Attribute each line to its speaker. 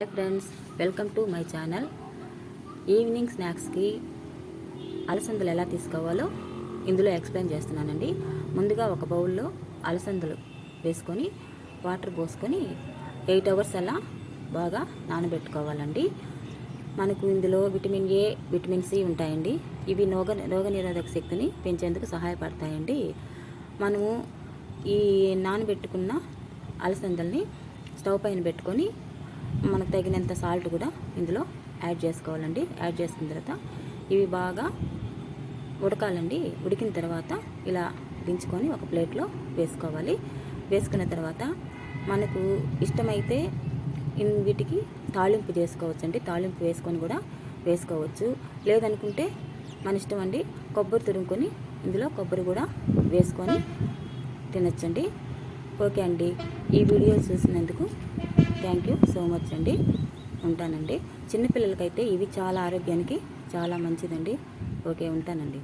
Speaker 1: Friends welcome to my channel evening స్నాక్స్కి అలసందలు ఎలా తీసుకోవాలో ఇందులో ఎక్స్ప్లెయిన్ చేస్తున్నానండి. ముందుగా ఒక బౌల్లో అలసందలు వేసుకొని వాటర్ పోసుకొని ఎయిట్ అవర్స్ అలా బాగా నానబెట్టుకోవాలండి. మనకు ఇందులో విటమిన్ ఏ విటమిన్ సి ఉంటాయండి. ఇవి రోగ రోగనిరోధక శక్తిని పెంచేందుకు సహాయపడతాయండి. మనము ఈ నానబెట్టుకున్న అలసందల్ని స్టవ్ పైన పెట్టుకొని మనకు తగినంత సాల్ట్ కూడా ఇందులో యాడ్ చేసుకోవాలండి. యాడ్ చేసుకున్న తర్వాత ఇవి బాగా ఉడకాలండి. ఉడికిన తర్వాత ఇలా దించుకొని ఒక ప్లేట్లో వేసుకోవాలి. వేసుకున్న తర్వాత మనకు ఇష్టమైతే వీటికి తాళింపు చేసుకోవచ్చు అండి తాళింపు వేసుకొని కూడా వేసుకోవచ్చు. లేదనుకుంటే మన ఇష్టం అండి కొబ్బరి తురుముకొని ఇందులో కొబ్బరి కూడా వేసుకొని తినచ్చండి. ఓకే అండి. ఈ వీడియో చూసినందుకు థ్యాంక్ యూ సో మచ్ అండి. ఉంటానండి. చిన్నపిల్లలకైతే ఇవి చాలా ఆరోగ్యానికి చాలా మంచిదండి. ఓకే ఉంటానండి.